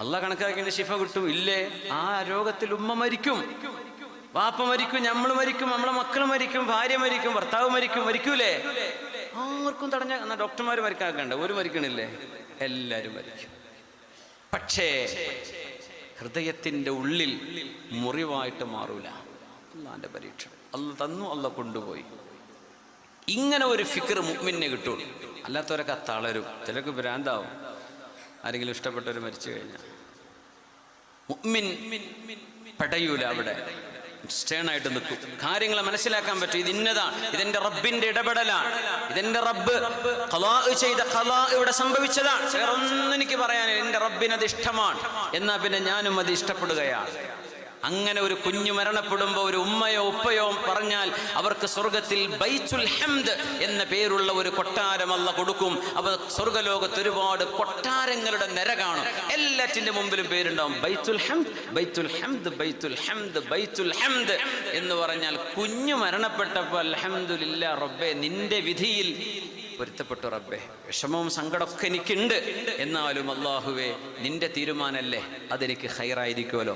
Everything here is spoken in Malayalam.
അല്ല കണക്കാക്കിയ ശിഫ കിട്ടും. ഇല്ലേ? ആ രോഗത്തിൽ ഉമ്മ മരിക്കും. വാപ്പ മരിക്കും നമ്മൾ മരിക്കും നമ്മളെ മക്കൾ മരിക്കും ഭാര്യ മരിക്കും ഭർത്താവ് മരിക്കും മരിക്കൂലേ? ആർക്കും തടഞ്ഞ ഡോക്ടർമാർ മരിക്കാക്കണ്ട. ഒരു മരിക്കണില്ലേ? എല്ലാരും മരിക്കും. പക്ഷേ ഹൃദയത്തിന്റെ ഉള്ളിൽ മുറിവായിട്ട് മാറൂല. അല്ലാന്റെ പരീക്ഷ. അല്ല തന്നു അല്ല കൊണ്ടുപോയി. ഇങ്ങനെ ഒരു ഫിക്കർ മുമ്മിനെ കിട്ടുള്ളൂ അല്ലാത്തവരൊക്കെ തളരും ചിലർക്ക് ഭ്രാന്താവും. ആരെങ്കിലും ഇഷ്ടപ്പെട്ടവർ മരിച്ചു കഴിഞ്ഞാൽ പടയൂല അവിടെ. സ്റ്റേൺ ആയിട്ട് നിൽക്കും. കാര്യങ്ങളെ മനസ്സിലാക്കാൻ പറ്റും. ഇത് ഇന്നതാണ്. ഇതെന്റെ റബ്ബിന്റെ ഇടപെടലാണ്. ഇതെന്റെ റബ്ബ് കലാ ചെയ്ത കലാ ഇവിടെ സംഭവിച്ചതാണ്. എനിക്ക് പറയാനില്ല. എന്റെ റബ്ബിന് അത് ഇഷ്ടമാണ്. എന്നാ പിന്നെ ഞാനും അത് ഇഷ്ടപ്പെടുകയാണ്. അങ്ങനെ ഒരു കുഞ്ഞു മരണപ്പെടുമ്പോൾ ഒരു ഉമ്മയോ ഉപ്പയോ പറഞ്ഞാൽ അവർക്ക് സ്വർഗത്തിൽ ബൈച്ചുൽ ഹംദ് എന്ന പേരുള്ള ഒരു കൊട്ടാരം അല്ല കൊടുക്കും. അവർ സ്വർഗലോകത്ത് ഒരുപാട് കൊട്ടാരങ്ങളുടെ നിര കാണും എല്ലാറ്റിന്റെ മുമ്പിലും പേരുണ്ടാവും. ബൈത്തുൽ ഹംദ് ബൈത്തുൽ ഹംദ് ബൈത്തുൽ ഹംദ് ബൈത്തുൽ ഹംദ് എന്ന് പറഞ്ഞാൽ കുഞ്ഞു മരണപ്പെട്ടപ്പോൾ അൽഹംദുലില്ല റബ്ബെ നിന്റെ വിധിയിൽ പൊരുത്തപ്പെട്ടു റബ്ബെ. വിഷമവും സങ്കടമൊക്കെ എനിക്കുണ്ട്. എന്നാലും അള്ളാഹുവേ നിന്റെ തീരുമാനല്ലേ? അതെനിക്ക് ഹൈറായിരിക്കുമല്ലോ.